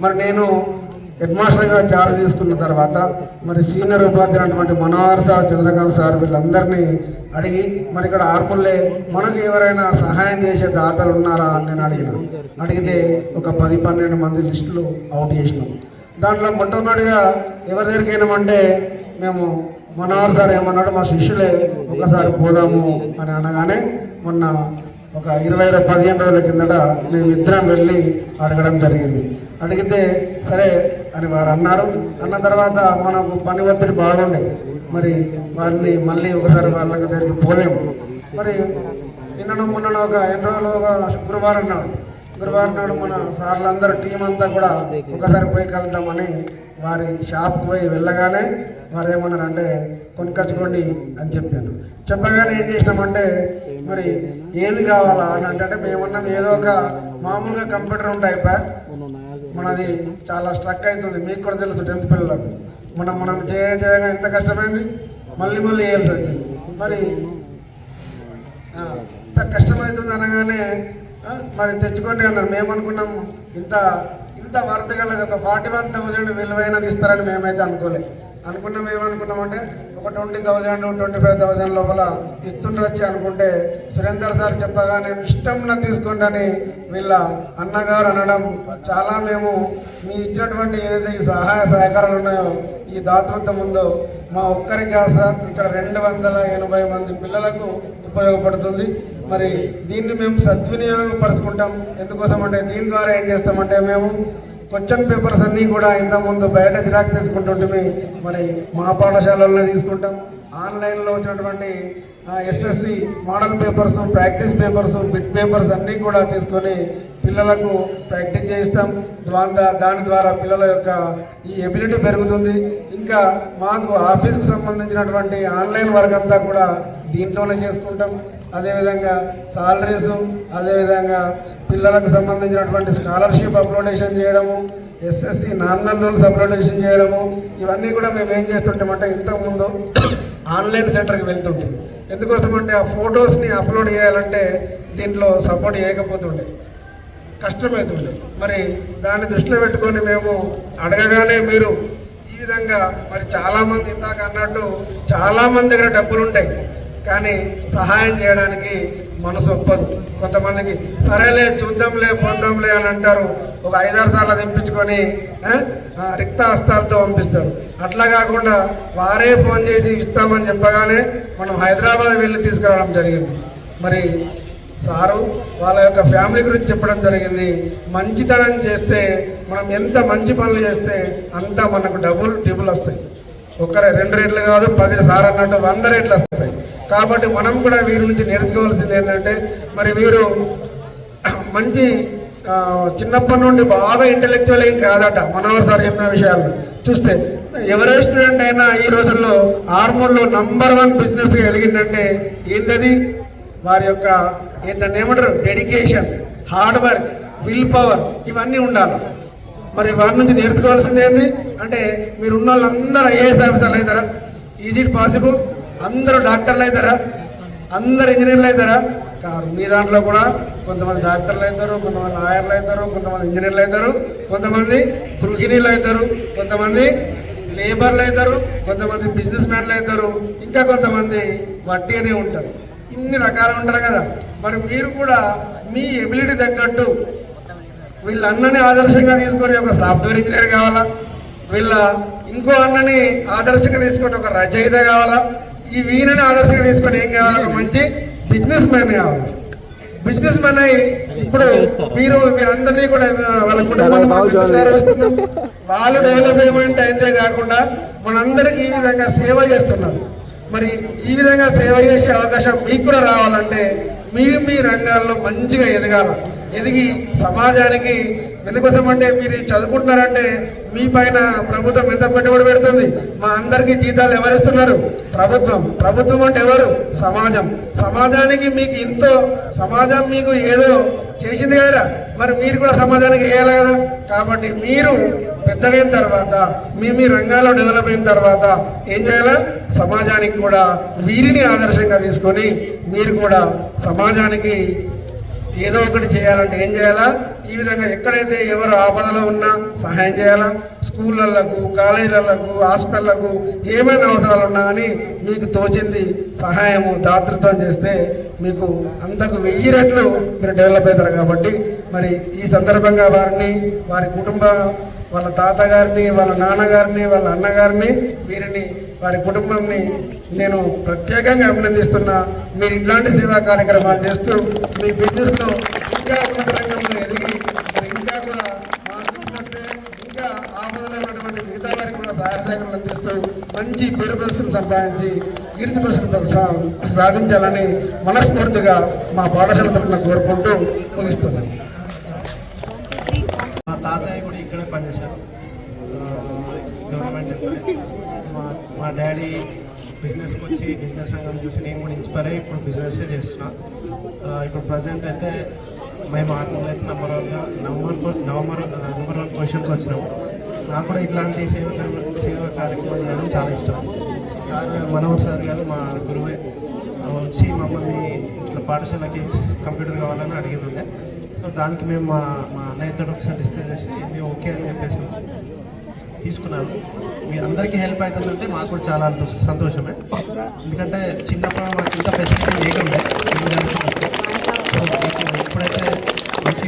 మరి నేను హెడ్ మాస్టర్గా చార్జ్ తీసుకున్న తర్వాత మరి సీనియర్ ఉపాధ్యాయులు అటువంటి మనోహర్ సార్ చంద్రకాంత్ సార్ వీళ్ళందరినీ అడిగి మరి ఇక్కడ ఆర్ముల్లే మనకు ఎవరైనా సహాయం చేసే దాతలు ఉన్నారా అని నేను అడిగిన. అడిగితే ఒక పది పన్నెండు మంది లిస్టులు అవుట్ చేసినాం. దాంట్లో మొట్టమొదటిగా ఎవరి దగ్గరికి అయినామంటే మేము మనోహర్ సార్ ఏమన్నాడు మా శిష్యులే ఒకసారి పోదాము అని అనగానే మొన్న ఒక ఇరవై పదిహేను రోజుల కిందట మేము ఇద్దరం వెళ్ళి అడగడం జరిగింది. అడిగితే సరే అని వారు అన్నారు. అన్న తర్వాత మనకు పని ఒత్తిడి బాగుండే. మరి వారిని మళ్ళీ ఒకసారి వాళ్ళకి దగ్గరికి పోలేము. మరి నిన్నను మొన్న ఒక ఎన్ని రోజులు ఒక శుక్రవారం నాడు గురువారం నాడు మన సార్లందరూ టీం అంతా కూడా ఒకసారి పోయి కలుద్దామని వారి షాప్కి పోయి వెళ్ళగానే వారు ఏమన్నారంటే కొనుకొచ్చుకోండి అని చెప్పాను చెప్పగానే ఏం చేసినామంటే మరి ఏమి కావాలా? అని అంటే మేమన్నాం ఏదో ఒక మామూలుగా కంప్యూటర్ ఉంటాయి ప. మనది చాలా స్ట్రక్ అవుతుంది. మీకు కూడా తెలుసు టెన్త్ పిల్లలకు మనం మనం చేయ చేయగా ఎంత కష్టమైంది? మళ్ళీ మళ్ళీ వేయాల్సి వచ్చింది. మరి ఇంత కష్టమవుతుంది అనగానే మరి తెచ్చుకోండి అన్నారు. మేము ఇంత ఇంత వర్త్ కలదు. ఒక ఫార్టీ వన్ థౌజండ్ విలువైనది ఇస్తారని మేమైతే అనుకోలేదు అనుకున్నాం ఏమనుకున్నామంటే ఒక twenty thousand twenty five thousand లోపల ఇస్తుండొచ్చి అనుకుంటే సురేందర్ సార్ చెప్పగానే ఇష్టంన తీసుకోండి అని వీళ్ళ అన్నగారు అనడం చాలా మేము మీ ఇచ్చినటువంటి ఏదైతే ఈ సహాయ సహకారాలు ఉన్నాయో ఈ దాతృత్వం ఉందో మా ఒక్కరికి సార్ ఇక్కడ రెండు వందల ఎనభై మంది పిల్లలకు ఉపయోగపడుతుంది. మరి దీన్ని మేము సద్వినియోగపరుచుకుంటాం. ఎందుకోసం అంటే దీని ద్వారా ఏం చేస్తామంటే మేము క్వశ్చన్ పేపర్స్ అన్నీ కూడా ఇంతకుముందు బయట జిరాక్స్ తీసుకుంటుంటే మరి మా పాఠశాలలోనే తీసుకుంటాం. ఆన్లైన్లో వచ్చినటువంటి SSC model papers practice papers bit papers అన్నీ కూడా తీసుకొని పిల్లలకు ప్రాక్టీస్ చేయిస్తాం. ద్వారా దాని ద్వారా పిల్లల యొక్క ఈ ఎబిలిటీ పెరుగుతుంది. ఇంకా మాకు ఆఫీస్కి సంబంధించినటువంటి ఆన్లైన్ వర్క్ అంతా కూడా దీంట్లోనే చేసుకుంటాం. అదేవిధంగా సాలరీస్ అదేవిధంగా పిల్లలకు సంబంధించినటువంటి స్కాలర్షిప్ అప్లోడేషన్ చేయడము ఎస్ఎస్సి నామినల్ రూల్స్ అప్లోడేషన్ చేయడము ఇవన్నీ కూడా మేము ఏం చేస్తుంటామంటే ఇంతకుముందు ఆన్లైన్ సెంటర్కి వెళ్తుంటే ఎందుకోసం అంటే ఆ ఫొటోస్ని అప్లోడ్ చేయాలంటే దీంట్లో సపోర్ట్ చేయకపోతుండే. కష్టమవుతుండే. మరి దాన్ని దృష్టిలో పెట్టుకొని మేము అడగగానే మీరు ఈ విధంగా మరి చాలామంది ఇందాక అన్నట్టు చాలామంది దగ్గర డబ్బులు ఉంటాయి కానీ సహాయం చేయడానికి మనసు ఒప్పదు కొంతమందికి సరేలే చూద్దాంలే పోద్దాంలే అని అంటారు. ఒక ఐదారు సార్లు దింపించుకొని రిక్త హస్తాలతో పంపిస్తారు. అట్లా కాకుండా వారే ఫోన్ చేసి ఇస్తామని చెప్పగానే మనం హైదరాబాద్ వెళ్ళి తీసుకురావడం జరిగింది. మరి సారు వాళ్ళ యొక్క ఫ్యామిలీ గురించి చెప్పడం జరిగింది. మంచితనం చేస్తే మనం ఎంత మంచి పనులు చేస్తే అంతా మనకు డబుల్ ట్రిబుల్ వస్తాయి. ఒక్కరే రెండు రేట్లు కాదు పది సార్ అన్నట్టు వంద రేట్లు వస్తాయి కాబట్టి మనం కూడా వీరి నుంచి నేర్చుకోవాల్సింది ఏంటంటే మరి వీరు మంచి చిన్నప్పటి నుండి బాగా ఇంటెలెక్చువల్ ఏం కాదట మనోహర్ సార్ చెప్పిన విషయాలు. చూస్తే ఎవరే స్టూడెంట్ అయినా ఈ రోజుల్లో ఆర్మూర్లో నంబర్ వన్ బిజినెస్గా వెలిగిందంటే ఏంటది వారి యొక్క ఏంటంటే ఏమంటారు? Dedication hard work will power ఇవన్నీ ఉండాలి. మరి వారి నుంచి నేర్చుకోవాల్సింది ఏంది? అంటే మీరు ఉన్న వాళ్ళందరూ ఐఏఎస్ ఆఫీసర్లు అవుతారా? Is it possible? అందరూ డాక్టర్లు అవుతారా? అందరు ఇంజనీర్లు అవుతారా? కారు మీ దాంట్లో కూడా కొంతమంది డాక్టర్లు అవుతారు కొంతమంది లాయర్లు అవుతారు కొంతమంది ఇంజనీర్లు అవుతారు కొంతమంది గృహిణీలు అవుతారు కొంతమంది లేబర్లు అవుతారు కొంతమంది బిజినెస్ మ్యాన్లు అవుతారు ఇంకా కొంతమంది వట్టిగానే ఉంటారు. ఇన్ని రకాలు ఉంటారు కదా. మరి మీరు కూడా మీ ఎబిలిటీ తగ్గట్టు వీళ్ళ అన్నని ఆదర్శంగా తీసుకొని ఒక సాఫ్ట్వేర్ ఇంజనీర్ కావాలా? వీళ్ళ ఇంకో అన్నని ఆదర్శంగా తీసుకొని ఒక రచయిత కావాలా? ఈ వీణని ఆదర్శంగా తీసుకొని ఏం కావాలా? ఒక మంచి బిజినెస్ మ్యాన్ కావాలి? బిజినెస్ మ్యాన్ అయి ఇప్పుడు మీరు మీరందరినీ కూడా వాళ్ళ గౌరవిస్తున్నాం. వాళ్ళు డెవలప్మెంట్ అయితే కాకుండా మనందరికీ ఈ విధంగా సేవ చేస్తున్నారు. మరి ఈ విధంగా సేవ చేసే అవకాశం మీకు కూడా రావాలంటే మీరు మీ రంగాల్లో మంచిగా ఎదగాల. ఎదిగి సమాజానికి ఎందుకోసం అంటే మీరు చదువుకుంటున్నారంటే మీ పైన ప్రభుత్వం ఎంత పెట్టుబడి పెడుతుంది? మా అందరికీ జీతాలు ఎవరిస్తున్నారు? ప్రభుత్వం. ప్రభుత్వం అంటే ఎవరు? సమాజం. సమాజానికి మీకు ఎంతో సమాజం మీకు ఏదో చేసింది కదా మరి మీరు కూడా సమాజానికి వేయాలి కదా? కాబట్టి మీరు పెద్దగైన తర్వాత మీ మీ రంగాల్లో డెవలప్ అయిన తర్వాత ఏం చేయాలా? సమాజానికి కూడా వీరిని ఆదర్శంగా తీసుకొని మీరు కూడా సమాజానికి ఏదో ఒకటి చేయాలంటే ఏం చేయాలా? ఈ విధంగా ఎక్కడైతే ఎవరు ఆపదలో ఉన్నా సహాయం చేయాలా? స్కూళ్ళకు కాలేజీలకు హాస్పిటళ్ళకు ఏమైనా అవసరాలు ఉన్నా కానీ మీకు తోచింది సహాయము దాతృత్వం చేస్తే మీకు అంతకు వెయ్యి రెట్లు మీరు డెవలప్ అవుతారు కాబట్టి మరి ఈ సందర్భంగా వారిని వారి కుటుంబ వాళ్ళ తాతగారిని వాళ్ళ నాన్నగారిని వాళ్ళ అన్నగారిని వీరిని వారి కుటుంబాన్ని నేను ప్రత్యేకంగా అభినందిస్తున్నా. మీరు ఇట్లాంటి సేవా కార్యక్రమాలు చేస్తూ మీ బిజినెస్లో ఇంకా ఉన్నత రంగంలో ఎదిగి ఇంకా కూడా ఇంకా ఆపదలో ఉన్నటువంటి మిగతా వారికి కూడా సహాయ సేవలు అందిస్తూ మంచి పేరు ప్రశ్నలు సంపాదించి కీర్తి ప్రశ్నలు సా- సాధించాలని మనస్ఫూర్తిగా మా పాఠశాల తరఫున కోరుకుంటూ ముగిస్తున్నాను. తాతయ్య కూడా ఇక్కడే పనిచేశారు. గవర్నమెంట్ మా మా డాడీ బిజినెస్కి వచ్చి బిజినెస్ రంగం చూసి నేను కూడా ఇన్స్పైర్ అయ్యి ఇప్పుడు బిజినెస్ చేస్తున్నా. ఇప్పుడు ప్రజెంట్ అయితే మేము ఆర్మూలు అయితే నెంబర్ వన్గా నవంబర్ నవంబర్ నెంబర్ వన్ పొజిషన్కి వచ్చినాము నాకు కూడా ఇట్లాంటి సేవ సేవ కార్యక్రమాలు చేయడం చాలా ఇష్టం. సార్ మనోహర్ సార్ గారు మా గురువే. వచ్చి మమ్మల్ని ఇట్లా పాఠశాలకి కంప్యూటర్ కావాలని అడిగిందంటే సో దానికి మేము మా మా అన్నయ్యతో ఒకసారి డిస్కస్ చేసి మేము ఓకే అని చెప్పేసి తీసుకున్నాను. మీ అందరికీ హెల్ప్ అవుతుందంటే మాకు కూడా చాలా సంతోషమే. ఎందుకంటే చిన్నప్పుడు మాకు ఇంత ఫెసిలిటీ లేకుండే. ఎప్పుడైతే మంచి